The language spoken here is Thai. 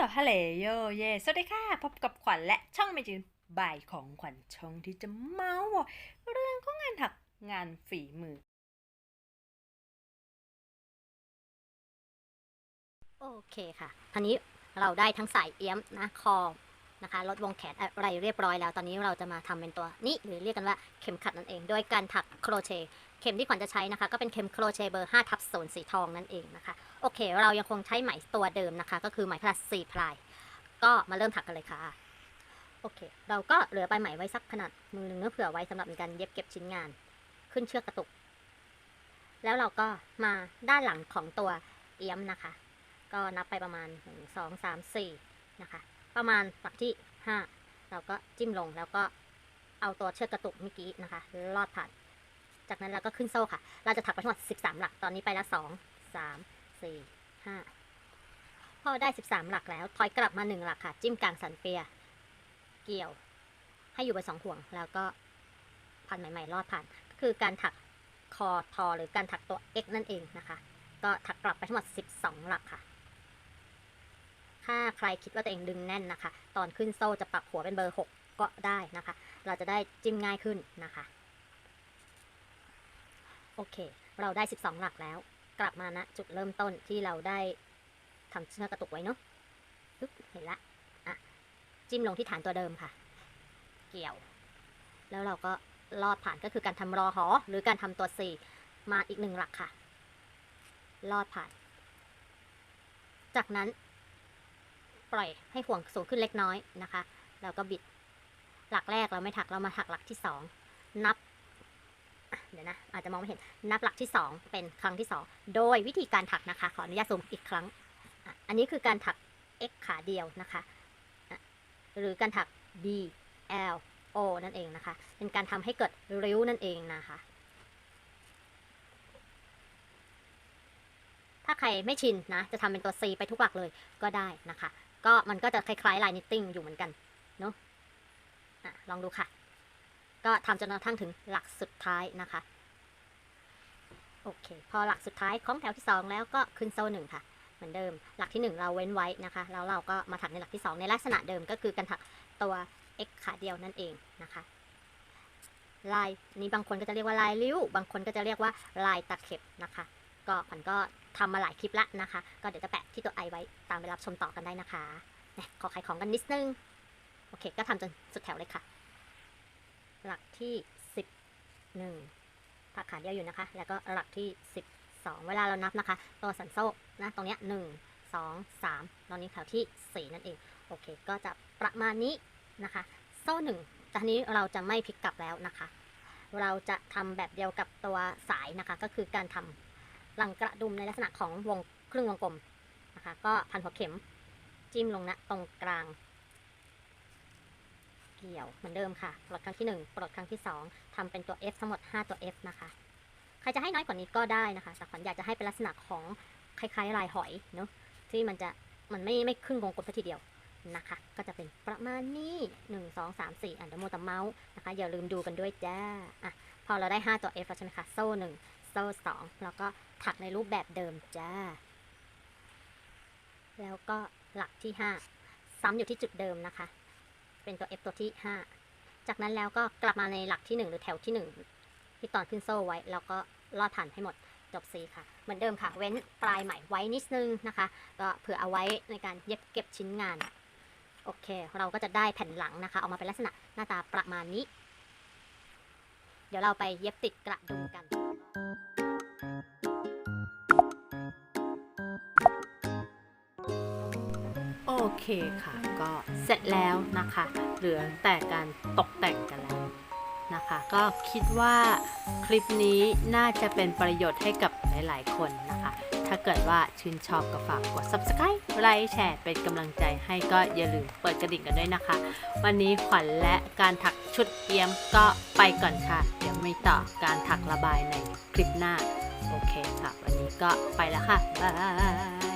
ลฮัลโหลโยเยสวัสดีค่ะ พบกับขวัญและช่องไม่จืนบ่ายของขวัญช่องที่จะเมาส์เรื่องของงานถักงานฝีมือ โอเคค่ะทีนี้เราได้ทั้งสายเอี้ยมนะคอนะคะลดวงแขนอะไรเรียบร้อยแล้ว ตอนนี้เราจะมาทำเป็นตัวนี้หรือเรียกกันว่าเข็มขัดนั่นเอง โดยการถักโครเชต์เข็มที่ขวัญจะใช้นะคะ ก็เป็นเข็มโครเชต์เบอร์5ทับโซนสีทองนั่นเองนะคะ โอเค เรายังคงใช้ไหมตัวเดิมนะคะ ก็คือไหมพลัสสี่พลาย ก็มาเริ่มถักกันเลยค่ะ โอเค เราก็เหลือปลายไหมไว้สักขนาดมือหนึ่งเพื่อเผื่อไว้สำหรับในการเย็บเก็บชิ้นงาน ขึ้นเชือกกระตุก แล้วเราก็มาด้านหลังของตัวเอี้ยมนะคะ ก็นับไปประมาณ 1 2 3 4นะคะ ประมาณหลักที่ 5 เราก็จิ้มลงแล้วก็เอาตัวเชือกกระตุกเมื่อกี้นะคะลอดผ่าน จากนั้นเราก็ขึ้นโซ่ค่ะ เราจะถักไปทั้งหมด 13 หลัก ตอนนี้ไปละ2 3 4 5 พอได้ 13 หลักแล้วถอยกลับมา 1 หลักค่ะ จิ้มกลางสันเปีย เกี่ยว ให้อยู่บนสองห่วง แล้วก็พันใหม่ๆลอดผ่าน ก็คือการถักคอทอหรือการถักตัว X นั่นเองนะคะ ก็ถักกลับไปทั้งหมด 12 หลักค่ะ ถ้าใครคิดว่าตัวเองดึงแน่นนะคะ ตอนขึ้นโซ่จะปรับหัวเป็นเบอร์ 6 ก็ได้นะคะ เราจะได้จิ้มง่ายขึ้นนะคะ โอเค เราได้ 12 หลักแล้ว กลับมาณจุดเริ่มต้นที่เราได้ทำเชือกกระตุกไว้เนาะปึ๊บเห็นละอะจิ้มลงที่ฐานตัวเดิมค่ะ เกี่ยว แล้วเราก็ลอดผ่านก็คือการทำรอหอ หรือการทำตัว4มาอีกหนึ่งหลักค่ะ ลอดผ่าน จากนั้น ปล่อยให้ห่วงสูงขึ้นเล็กน้อยนะคะ แล้วก็บิดหลักแรกเราไม่ถักเรามาถักหลักที่สองนับ เดี๋ยวนะ อาจจะมองไม่เห็นนับหลักที่สองเป็นครั้งที่สองโดยวิธีการถักนะคะ ขออนุญาตซูมอีกครั้ง อันนี้คือการถัก x ขาเดียวนะคะ หรือการถัก b l o นั่นเองนะคะ เป็นการทำให้เกิดริ้วนั่นเองนะคะ ถ้าใครไม่ชินนะ จะทำเป็นตัว C ไปทุกหลักเลยก็ได้นะคะ ก็มันก็จะคล้ายๆลายนิตติ้งอยู่เหมือนกันเนาะะลองดูค่ะ ก็ทำจนกระทั่งถึงหลักสุดท้ายนะคะ โอเค พอหลักสุดท้ายของแถวที่ 2 แล้วก็ขึ้นโซ่หนึ่งค่ะ เหมือนเดิม หลักที่ 1 เราเว้นไว้นะคะ แล้วเราก็มาถักในหลักที่ 2 ในลักษณะเดิมก็คือการถักตัว x ขาเดียวนั่นเองนะคะ ลายนี้บางคนก็จะเรียกว่าลายริ้ว บางคนก็จะเรียกว่าลายตะเข็บนะคะ ก็ขวัญก็ทำมาหลายคลิปละนะคะ ก็เดี๋ยวจะแปะที่ตัวไอไว้ตามไปรับชมต่อกันได้นะคะขอขายของกันนิดนึง โอเค ก็ทำจนสุดแถวเลยค่ะ หลักที่สิบหนึ่งถักขาเดียวอยู่นะคะ แล้วก็หลักที่สิบสองเวลาเรานับนะคะ ตัวสันโซ่นะตรงเนี้ยหนึ่งสองสามตอนนี้แถวที่สี่นั่นเอง โอเค ก็จะประมาณนี้นะคะ โซ่หนึ่งแต่ทีนี้เราจะไม่พลิกกลับแล้วนะคะ เราจะทำแบบเดียวกับตัวสายนะคะ ก็คือการทำหลังกระดุมในลักษณะของวงครึ่งวงกลมนะคะ ก็พันหัวเข็มจิ้มลงนะตรงกลาง เกี่ยวเหมือนเดิมค่ะปลดครั้งที่ 1 ปลดครั้งที่ 2ทำเป็นตัว F ทั้งหมด 5 ตัว F นะคะ ใครจะให้น้อยกว่านี้ก็ได้นะคะแต่ขวัญอยากจะให้เป็นลักษณะของคล้ายๆลายหอยเนาะที่มันจะมันไม่ไม่ครึ่งวงกลมซะทีเดียวนะคะ ก็จะเป็นประมาณนี้ 1 2 3 4 อะเดี๋ยวโมวแตเมาส์นะคะ อย่าลืมดูกันด้วยจ้าอะพอเราได้ 5 ตัว F แล้วใช่ไหมคะ โซ่หนึ่งโซ่สองแล้วก็ถักในรูปแบบเดิมจ้า แล้วก็หลักที่ 5 ซ้ำอยู่ที่จุดเดิมนะคะ เป็นตัว F ตัวที่ 5 จากนั้นแล้วก็กลับมาในหลักที่ 1 หรือแถวที่ 1 ที่ตอนขึ้นโซ่ไว้ แล้วก็ลอดผ่านให้หมดจบซีค่ะ เหมือนเดิมค่ะ เว้นปลายใหม่ไว้นิดนึงนะคะ ก็เผื่อเอาไว้ในการเย็บเก็บชิ้นงาน โอเค เราก็จะได้แผ่นหลังนะคะ ออกมาเป็นลักษณะหน้าตาประมาณนี้ เดี๋ยวเราไปเย็บติดกระดุมกัน เคค่ะ ก็เสร็จแล้วนะคะ เหลือแต่การตกแต่งกันแล้วนะคะ ก็คิดว่าคลิปนี้น่าจะเป็นประโยชน์ให้กับหลาย ๆ คนนะคะ ถ้าเกิดว่าชื่นชอบก็ฝากกด subscribe ไลค์แชร์เป็นกำลังใจให้ก็อย่าลืมเปิดกระดิ่งกันด้วยนะคะ วันนี้ขวัญและการถักชุดเอี้ยมก็ไปก่อนค่ะ เดี๋ยวไม่ต่อการถักระบายในคลิปหน้า โอเคค่ะ วันนี้ก็ไปแล้วค่ะบ๊าย